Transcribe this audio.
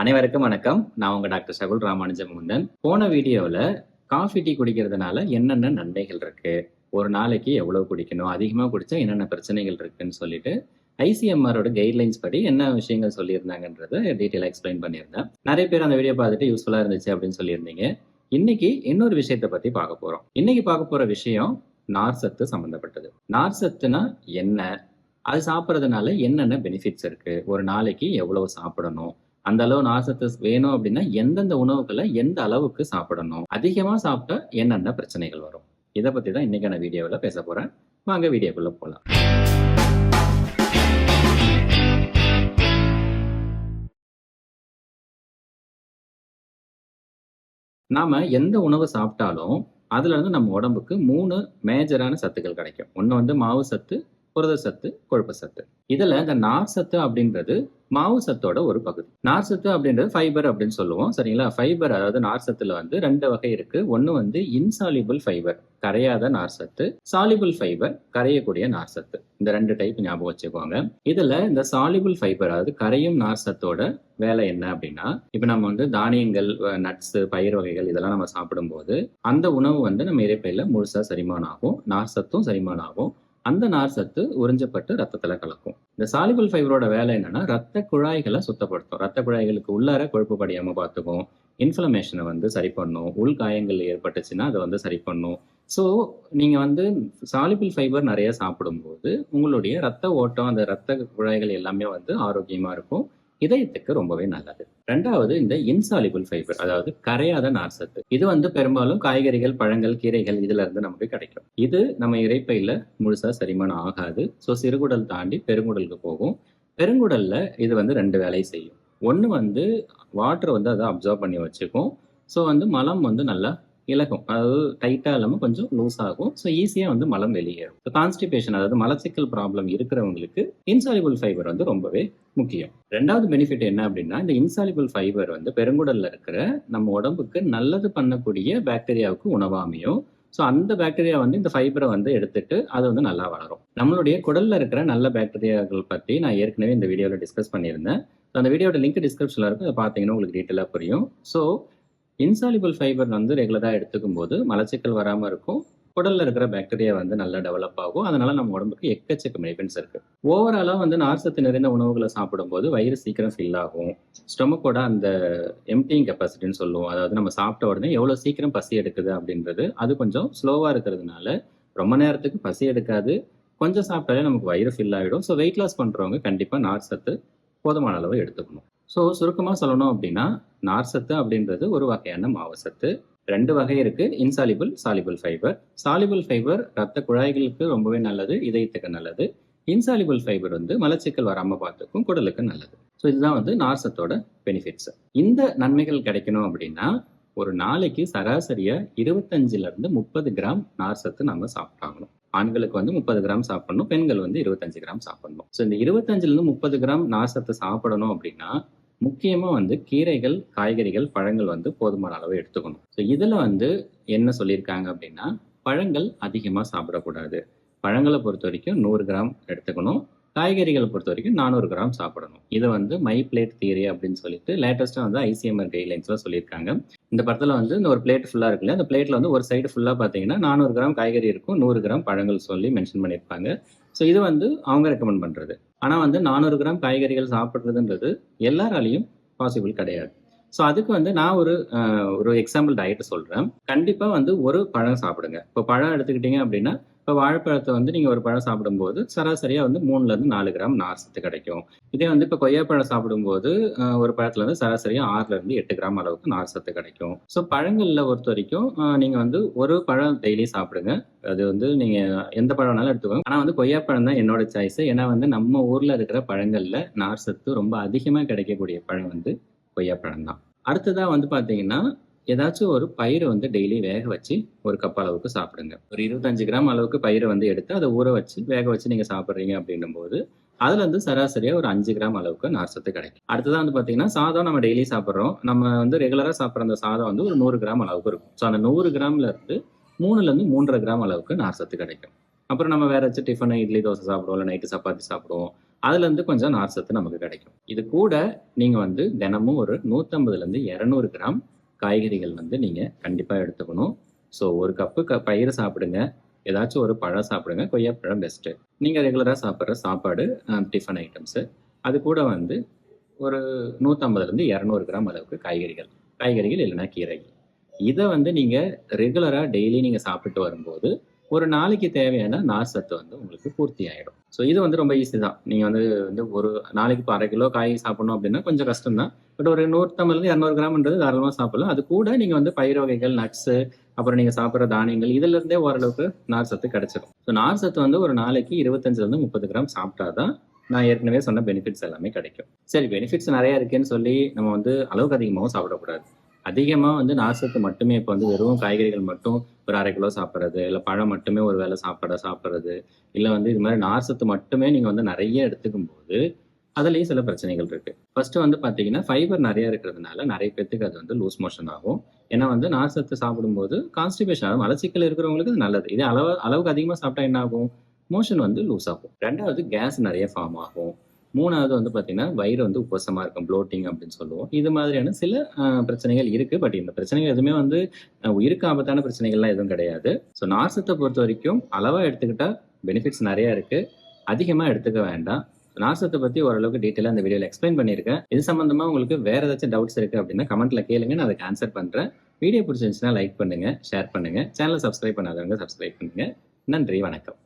அனைவருக்கும் வணக்கம். நான் உங்க டாக்டர் சகுல் ராமானுஜம் முந்தன் போன வீடியோவில் காஃபி டீ குடிக்கிறதுனால என்னென்ன நன்மைகள் இருக்கு? ஒரு நாளைக்கு எவ்வளவு குடிக்கணும்? அதிகமாக குடித்தா என்னென்ன பிரச்சனைகள் இருக்குன்னு சொல்லிட்டு ஐசிஎம்ஆரோட கைட்லைன்ஸ் படி என்ன விஷயங்கள் சொல்லியிருந்தாங்கன்றத டீட்டெயிலாக எக்ஸ்பிளைன் பண்ணியிருந்தேன். நிறைய பேர் அந்த வீடியோ பார்த்துட்டு யூஸ்ஃபுல்லாக இருந்துச்சு அப்படின்னு சொல்லியிருந்தீங்க. இன்னைக்கு இன்னொரு விஷயத்தை பத்தி பார்க்க போறோம். இன்னைக்கு பார்க்க போற விஷயம் நார் சத்து சம்பந்தப்பட்டது. நார் என்ன? அது சாப்பிட்றதுனால என்னென்ன பெனிஃபிட்ஸ் இருக்கு? ஒரு நாளைக்கு எவ்வளவு சாப்பிடணும்? அந்த அளவு நார்சத்து வேணும் அப்படின்னா எந்தெந்த உணவுகளை எந்த அளவுக்கு சாப்பிடணும்? அதிகமா சாப்பிட்டா என்னென்ன பிரச்சனைகள் வரும்? இதை பத்தி தான் இன்னைக்கான வீடியோவில் பேச போறேன். வாங்க வீடியோக்குள்ள போகலாம் நாம எந்த உணவு சாப்பிட்டாலும் அதுல இருந்து நம்ம உடம்புக்கு மூணு மேஜரான சத்துக்கள் கிடைக்கும். ஒன்று வந்து மாவு சத்து புரத சத்து கொழுப்பு சத்து. இதுல இந்த நார் சத்து அப்படின்றது மாவு சத்தோட ஒரு பகுதி. நார் சத்து அப்படின்றது ஃபைபர் அப்படின்னு சொல்லுவோம். சரிங்களா? ஃபைபர் அதாவது நார் சத்துல வந்து ரெண்டு வகை இருக்கு. ஒன்று வந்து இன்சாலிபிள் ஃபைபர் கரையாத நார் சத்து. சாலிபிள் ஃபைபர் கரையக்கூடிய நார் சத்து. இந்த ரெண்டு டைப் ஞாபகம் வச்சுக்கோங்க. இதுல இந்த சாலிபிள் ஃபைபர் அதாவது கரையும் நார் சத்தோட வேலை என்ன அப்படின்னா இப்ப நம்ம வந்து தானியங்கள் நட்ஸ் பயிர் வகைகள் இதெல்லாம் நம்ம சாப்பிடும்போது அந்த உணவு வந்து நம்ம இறைப்பையில முழுசா செரிமானம் ஆகும். நார் சத்தும் செரிமானம் ஆகும். அந்த நார் சத்து உறிஞ்சப்பட்டு ரத்தத்துல கலக்கும். இந்த சாலிபல் ஃபைபரோட வேலை என்னன்னா ரத்த குழாய்களை சுத்தப்படுத்தும். ரத்த குழாய்களுக்கு உள்ளார கொழுப்பு படியாம பார்த்துக்கும் இன்ஃப்ளமேஷனை வந்து சரி பண்ணும். உள் காயங்கள் ஏற்பட்டுச்சுன்னா அதை வந்து சரி பண்ணும். ஸோ நீங்க வந்து சாலிபிள் ஃபைபர் நிறைய சாப்பிடும்போது உங்களுடைய ரத்த ஓட்டம் அந்த ரத்த குழாய்கள் எல்லாமே வந்து ஆரோக்கியமா இருக்கும். இதயத்துக்கு ரொம்பவே நல்லது. ரெண்டாவது இந்த இன்சாலிபிள் ஃபைபர் அதாவது கரையாத நார்சத்து இது வந்து பெரும்பாலும் காய்கறிகள் பழங்கள் கீரைகள் இதுல இருந்து நமக்கு கிடைக்கும். இது நம்ம இறைப்பையில முழுசா செரிமானம் ஆகாது. ஸோ சிறுகுடல் தாண்டி பெருங்குடலுக்கு போகும். பெருங்குடல்ல இது வந்து ரெண்டு வேலை செய்யும். ஒன்று வந்து வாட்டர் வந்து அதை அப்சர்வ் பண்ணி வச்சுக்கும். ஸோ வந்து மலம் வந்து நல்லா இலகும். அதாவது டைட்டாக இல்லாமல் கொஞ்சம் லூஸ் ஆகும். ஸோ ஈஸியாக வந்து மலம் வெளியேறும். ஸோ கான்ஸ்டிபேஷன் அதாவது மலச்சிக்கல் ப்ராப்ளம் இருக்கிறவங்களுக்கு இன்சாலிபிள் ஃபைபர் வந்து ரொம்பவே முக்கியம். ரெண்டாவது பெனிஃபிட் என்ன அப்படின்னா இந்த இன்சாலிபிள் ஃபைபர் வந்து பெருங்குடல்ல இருக்கிற நம்ம உடம்புக்கு நல்லது பண்ணக்கூடிய பாக்டீரியாவுக்கு உணவாமையும் ஸோ அந்த பாக்டீரியா வந்து இந்த ஃபைபரை வந்து எடுத்துட்டு அது வந்து நல்லா வளரும். நம்மளுடைய குடல்ல இருக்கிற நல்ல பாக்டீரியாக்கள் பற்றி நான் ஏற்கனவே இந்த வீடியோவில் டிஸ்கஸ் பண்ணியிருந்தேன். ஸோ அந்த வீடியோட லிங்க் டிஸ்கிரிப்ஷனில் இருக்கும் அதை பார்த்தீங்கன்னா உங்களுக்கு டீட்டெயிலாக புரியும். ஸோ இன்சாலிபிள் ஃபைபர் வந்து ரெகுலராக எடுத்துக்கும் போது மலச்சிக்கல் வராமல் இருக்கும். குடல்ல இருக்கிற பாக்டீரியா வந்து நல்லா டெவலப் ஆகும். அதனால நம்ம உடம்புக்கு எக்கச்சக்க பெனிஃபிட்ஸ் இருக்கு. ஓவராலா வந்து நார்ச்சத்து நிறைந்த உணவுகளை சாப்பிடும்போது வயிறு சீக்கிரம் ஃபில் ஆகும். ஸ்டொமக்கோட அந்த எம்டிங் கெப்பாசிட்டின்னு சொல்லுவோம். அதாவது நம்ம சாப்பிட்ட உடனே எவ்வளவு சீக்கிரம் பசி எடுக்குது அப்படின்றது அது கொஞ்சம் ஸ்லோவா இருக்கிறதுனால ரொம்ப நேரத்துக்கு பசி எடுக்காது. கொஞ்சம் சாப்பிட்டாலே நமக்கு வயிறு ஃபில் ஆகிடும் ஸோ வெயிட் லாஸ் பண்றவங்க கண்டிப்பா நார் சத்து போதுமான அளவு எடுத்துக்கணும். ஸோ சுருக்கமாக சொல்லணும் அப்படின்னா நார்சத்து அப்படின்றது ஒரு வகையான மாவு சத்து. ரெண்டு வகை இருக்கு. Insoluble soluble fiber soluble fiber ரத்த குழாய்களுக்கு ரொம்பவே நல்லது இதயத்துக்கு நல்லது. இன்சாலிபிள் ஃபைபர் வந்து மலச்சிக்கல் வராமல் பார்த்துக்கும் குடலுக்கு நல்லது. ஸோ இதுதான் வந்து நார்சத்தோட பெனிஃபிட்ஸ் இந்த நன்மைகள் கிடைக்கணும் அப்படின்னா ஒரு நாளைக்கு சராசரியாக இருபத்தஞ்சுல இருந்து முப்பது கிராம் நார் சத்து நம்ம சாப்பிட்டாகணும். ஆண்களுக்கு வந்து முப்பது கிராம் சாப்பிடணும் பெண்கள் வந்து இருபத்தஞ்சு கிராம் சாப்பிடணும். ஸோ இந்த இருபத்தஞ்சுல இருந்து முப்பது கிராம் நார்சத்தை சாப்பிடணும் அப்படின்னா முக்கியமாக வந்து கீரைகள் காய்கறிகள் பழங்கள் வந்து போதுமான அளவு எடுத்துக்கணும். ஸோ இதில் வந்து என்ன சொல்லியிருக்காங்க அப்படின்னா பழங்கள் அதிகமாக சாப்பிடக்கூடாது. பழங்களை பொறுத்த வரைக்கும் நூறு கிராம் எடுத்துக்கணும். காய்கறிகளை பொறுத்த வரைக்கும் நானூறு கிராம் சாப்பிடணும். இதை வந்து மை பிளேட் தியரி அப்படின்னு சொல்லிட்டு லேட்டஸ்ட்டாக வந்து ஐசிஎம்ஆர் கைட்லைன்ஸில் சொல்லியிருக்காங்க. இந்த படத்தில் வந்து இந்த ஒரு பிளேட் ஃபுல்லாக இருக்குல்ல அந்த பிளேட்டில் வந்து ஒரு சைடு ஃபுல்லாக பார்த்தீங்கன்னா நானூறு கிராம் காய்கறி இருக்கும் நூறு கிராம் பழங்கள் சொல்லி மென்ஷன் பண்ணியிருப்பாங்க. ஸோ இது வந்து அவங்க ரெக்கமெண்ட் பண்ணுறது ஆனால் வந்து நானூறு கிராம் காய்கறிகள் சாப்பிட்றதுன்றது எல்லாராலையும் பாசிபிள் கிடையாது. ஸோ அதுக்கு வந்து நான் ஒரு ஒரு எக்ஸாம்பிள் டயட்டை சொல்கிறேன் கண்டிப்பாக வந்து ஒரு பழம் சாப்பிடுங்க. இப்போ பழம் எடுத்துக்கிட்டீங்க அப்படின்னா இப்போ வாழைப்பழத்தை வந்து நீங்கள் ஒரு பழம் சாப்பிடும்போது சராசரியாக வந்து மூணுலேருந்து நாலு கிராம் நார் சத்து கிடைக்கும். இதே வந்து இப்போ கொய்யாப்பழம் சாப்பிடும்போது ஒரு பழத்தில் வந்து சராசரியாக ஆறுலேருந்து எட்டு கிராம் அளவுக்கு நார் சத்து கிடைக்கும். ஸோ பழங்களில் பொறுத்த வரைக்கும் நீங்கள் வந்து ஒரு பழம் டெய்லி சாப்பிடுங்க. அது வந்து நீங்கள் எந்த பழம் வேணாலும் எடுத்துக்கோங்க. ஆனால் வந்து கொய்யாப்பழம் தான் என்னோட சாய்ஸ் ஏன்னா வந்து நம்ம ஊரில் இருக்கிற பழங்களில் நார் சத்து ரொம்ப அதிகமாக கிடைக்கக்கூடிய பழம் வந்து கொய்யாப்பழம் தான். அடுத்ததாக வந்து பார்த்தீங்கன்னா ஏதாச்சும் ஒரு பயிரை வந்து டெய்லி வேக வச்சு ஒரு கப் அளவுக்கு சாப்பிடுங்க. ஒரு இருபத்தஞ்சு கிராம் அளவுக்கு பயிரை வந்து எடுத்து அதை ஊற வச்சு வேக வச்சு நீங்க சாப்பிட்றீங்க அப்படின்னும் போது அதுல இருந்து சராசரியா ஒரு அஞ்சு கிராம் அளவுக்கு நார்சத்து கிடைக்கும். அடுத்ததான் வந்து பாத்தீங்கன்னா சாதம் நம்ம டெய்லி சாப்பிட்றோம். நம்ம வந்து ரெகுலரா சாப்பிட்ற அந்த சாதம் வந்து ஒரு நூறு கிராம் அளவுக்கு இருக்கும். ஸோ அந்த நூறு கிராம்ல இருந்து மூணுல இருந்து மூன்றரை கிராம் அளவுக்கு நார்சத்து கிடைக்கும். அப்புறம் நம்ம வேற வச்சு டிஃபன் இட்லி தோசை சாப்பிடுவோம். இல்லை நைட்டு சப்பாத்தி சாப்பிடுவோம். அதுலேருந்து கொஞ்சம் நார் சத்து நமக்கு கிடைக்கும். இது கூட நீங்கள் வந்து தினமும் ஒரு நூற்றம்பதுலேருந்து இரநூறு கிராம் காய்கறிகள் வந்து நீங்கள் கண்டிப்பாக எடுத்துக்கணும். ஸோ ஒரு கப்பு க பயிர் சாப்பிடுங்க. ஏதாச்சும் ஒரு பழம் சாப்பிடுங்க. கொய்யாப்பழம் பெஸ்ட்டு நீங்கள் ரெகுலராக சாப்பிட்ற சாப்பாடு டிஃபன் ஐட்டம்ஸு அது கூட வந்து ஒரு நூற்றம்பதுலேருந்து இரநூறு கிராம் அளவுக்கு காய்கறிகள். காய்கறிகள் இல்லைன்னா கீரைகள் இதை வந்து நீங்கள் ரெகுலராக டெய்லி நீங்கள் சாப்பிட்டு வரும்போது ஒரு நாளைக்கு தேவையான நார் சத்து வந்து உங்களுக்கு பூர்த்தி ஆகிடும் ஸோ இது வந்து ரொம்ப ஈஸி தான். நீங்கள் வந்து வந்து ஒரு நாளைக்கு இப்போ அரை கிலோ காய் சாப்பிடணும் அப்படின்னா கொஞ்சம் கஷ்டம் தான் பட் ஒரு நூற்றம்பதுலேருந்து இரநூறு கிராம்ன்றது தாராளமாக சாப்பிடலாம். அது கூட நீங்கள் வந்து பயிர் வகைகள் நட்ஸு அப்புறம் நீங்கள் சாப்பிட்ற தானியங்கள் இதுலேருந்தே ஓரளவுக்கு நார் சத்து கிடச்சிடும் ஸோ நார் சத்து வந்து ஒரு நாளைக்கு இருபத்தஞ்சிலேருந்து முப்பது கிராம் சாப்பிட்டா தான் நான் ஏற்கனவே சொன்ன பெனிஃபிட்ஸ் எல்லாமே கிடைக்கும். சரி பெனிஃபிட்ஸ் நிறையா இருக்குன்னு சொல்லி நம்ம வந்து அளவுக்கு அதிகமாகவும் சாப்பிடக்கூடாது. அதிகமாக வந்து நாசத்து மட்டுமே இப்போ வந்து வெறும் காய்கறிகள் மட்டும் ஒரு அரை கிலோ சாப்பிட்றது இல்லை பழம் மட்டுமே ஒரு வேளை சாப்பிட சாப்பிட்றது இல்லை வந்து இது மாதிரி நார்சத்து மட்டுமே நீங்கள் வந்து நிறைய எடுத்துக்கும் போது அதுலேயும் சில பிரச்சனைகள் இருக்கு. ஃபர்ஸ்ட் வந்து பார்த்தீங்கன்னா ஃபைபர் நிறைய இருக்கிறதுனால நிறைய பேத்துக்கு அது வந்து லூஸ் மோஷன் ஆகும். ஏன்னா வந்து நார்சத்து சாப்பிடும்போது கான்ஸ்டிபேஷன் ஆகும் மலச்சிக்கல் இருக்கிறவங்களுக்கு அது நல்லது. இதே அளவு அளவுக்கு அதிகமாக சாப்பிட்டா என்ன ஆகும்? மோஷன் வந்து லூஸ் ஆகும். ரெண்டாவது கேஸ் நிறைய ஃபார்ம் ஆகும். மூணாவது வந்து பார்த்தீங்கன்னா வயிறு வந்து உப்பசமாக இருக்கும் ப்ளோட்டிங் அப்படின்னு சொல்லுவோம். இது மாதிரியான சில பிரச்சனைகள் இருக்குது பட் இந்த பிரச்சனைகள் எதுவுமே வந்து உயிருக்கு ஆபத்தான பிரச்சனைகள்லாம் எதுவும் கிடையாது. ஸோ நார்சத்தை பொறுத்த வரைக்கும் அளவாக எடுத்துக்கிட்டால் பெனிஃபிட்ஸ் நிறையா இருக்குது அதிகமாக எடுத்துக்க வேண்டாம். நார்சத்தை பற்றி ஓரளவுக்கு டீட்டெயிலாக அந்த வீடியோவில் எக்ஸ்பிளைன் பண்ணியிருக்கேன். இது சம்மந்தமாக உங்களுக்கு வேறு ஏதாச்சும் டவுட்ஸ் இருக்குது அப்படின்னா கமெண்ட்டில் கேளுங்க. நான் அதுக்கு ஆன்சர் பண்ணுறேன் வீடியோ பிடிச்சிருந்துச்சுன்னா லைக் பண்ணுங்கள் ஷேர் பண்ணுங்கள் சேனலை சப்ஸ்கிரைப் பண்ணாதவங்க சப்ஸ்கிரைப் பண்ணுங்கள் நன்றி வணக்கம்.